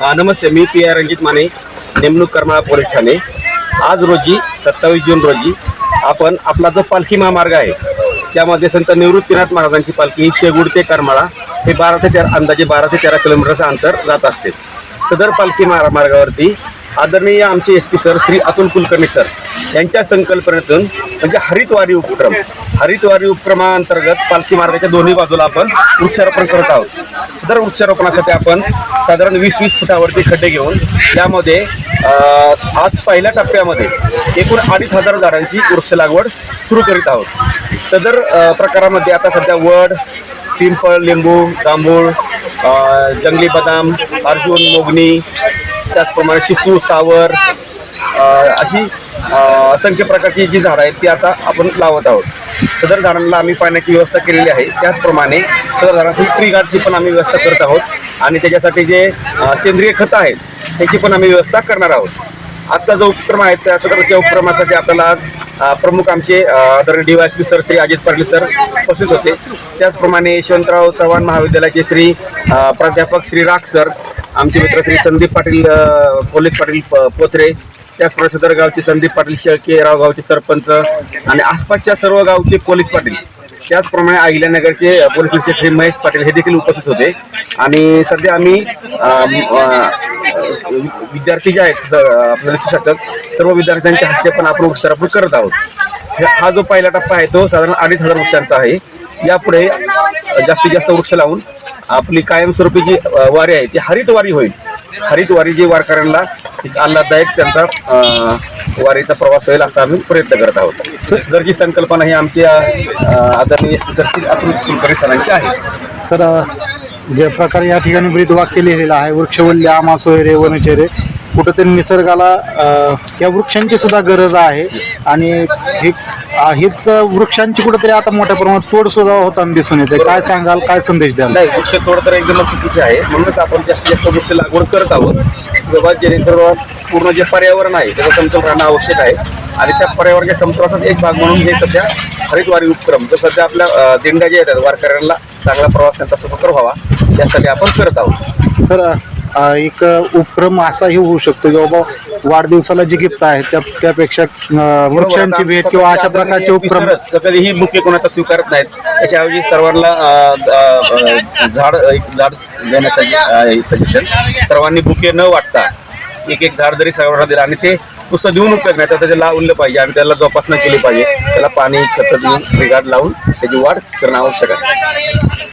नमस्ते मी P I Ranjit Mane नेमणूक Karmala police Thane. आज रोजी सत्तावीस जून रोजी आपण आपला जो पालखी महामार्ग आहे त्यामध्ये संत निवृत्तीनाथ महाराजांची पालखी ही शेगुड ते करमाळा हे बारा ते तेरा अंदाजे बारा ते तेरा किलोमीटरचं अंतर जात असते. सदर पालखी महामार्गावरती आदरणीय आमचे S P sir Shri Atul Kulkarni sir यांच्या संकल्पनेतून म्हणजे हरितवारी उपक्रम हरितवारी उपक्रमाअंतर्गत पालखी मार्गाच्या दोन्ही बाजूला आपण वृक्षारोपण करत आहोत. सदर वृक्षारोपणासाठी आपण साधारण वीस वीस फुटावरती खड्डे घेऊन त्यामध्ये आज पहिल्या टप्प्यामध्ये एकूण अडीच हजार झाडांची वृक्ष लागवड सुरू करीत आहोत. सदर प्रकारामध्ये आता सध्या वड पिंपळ लिंबू जांभूळ जंगली बदाम अर्जुन मोगनी त्याचप्रमाणे शिसू सावर अशी असंख्य प्रकारची जी झाडं आहेत ती आता आपण लावत आहोत. सदर झाडांना आम्ही पाण्याची व्यवस्था केलेली आहे. त्याचप्रमाणे सदर झाडांसाठी ट्री गार्डची पण आम्ही व्यवस्था करत आहोत. आणि त्याच्यासाठी जे सेंद्रिय खतं आहेत त्याची पण आम्ही व्यवस्था करणार आहोत. आजचा जो उपक्रम आहे त्या सदरच्या उपक्रमासाठी आपल्याला आज प्रमुख आमचे आदरणीय D Y P sir Shri Ajit Patil sir उपस्थित होते. त्याचप्रमाणे यशवंतराव चव्हाण महाविद्यालयाचे श्री प्राध्यापक श्री राख सर आमचे मित्र श्री संदीप पाटील पोलीस पाटील प- पोथरे त्याचप्रमाणे सदर गावचे संदीप पाटील शेळके राव गावचे सरपंच आणि आसपासच्या सर्व गावचे पोलीस पाटील. त्याचप्रमाणे अहिल्यानगरचे पोलीस निरीक्षक श्री महेश पाटील हे देखील उपस्थित होते. आणि सध्या आम्ही विद्यार्थी जे आहेत स- शिक्षक सर्व विद्यार्थ्यांच्या हस्ते पण आपण वृक्षारोपण करत आहोत. हा जो पहिला टप्पा आहे तो साधारण अडीच हजार वृक्षांचा आहे. यापुढे जास्तीत जास्त वृक्ष लावून आपली कायमस्वरूपी जी वारी आहे ती हरित वारी होईल. हरित वारी जी वारकऱ्यांना एक आल्हाददायक त्यांचा वारीचा प्रवास होईल असा आम्ही प्रयत्न करत आहोत. सदरची संकल्पना ही आमच्या आदरणीय S P sir Shri Atul Kulkarni सरांची आहे. सर ज्या प्रकारे या ठिकाणी ब्रीद वाक्य लिहिलेलं आहे वृक्षवल्य आमा सोयरे वनचेरे कुठंतरी निसर्गाला या वृक्षांची सुद्धा गरज आहे. आणि हे हीच वृक्षांची कुठेतरी आता मोठ्या प्रमाणात तोड सुद्धा होताना दिसून येते. काय सांगाल काय संदेश द्याल? नाही वृक्ष तोड तर एकदम चुकीचे आहे. म्हणूनच आपण जास्तीत जास्त वृक्ष लागवड करत आहोत. बाबा जेणेकरून पूर्ण जे पर्यावरण आहे त्याचं समतोल राहणं आवश्यक आहे. आणि त्या पर्यावरणाच्या समतोलाचाच एक भाग म्हणून हे सध्या हरितवारी उपक्रम जो सध्या आपल्या अ, दिंड्या जे येतात. वारकऱ्यांना चांगला प्रवास त्यांचा सुखकर व्हावा यासाठी आपण करत आहोत. सर एक उपक्रम असाही होऊ शकतो की बाबा वाढदिवसाला जी गिफ्ट आहे त्या त्यापेक्षा वृक्षांची भेट किंवा अशा प्रकारचे उपक्रम कधीही मुख्य कोणाचा स्वीकारत नाहीत. त्याच्याऐवजी सर्वांना झाड एक झाड देण्यासाठी सजेशन सर्वांनी बुके न वाटता एक एक झाड जरी सर्वांना दिलं आणि ते नुसतं देऊन उपयोग नाही तर त्याचे लावलं पाहिजे आणि त्याला जोपासना केली पाहिजे. त्याला पाणी खत देऊन गाड लावून त्याची वाढ करणं आवश्यक आहे.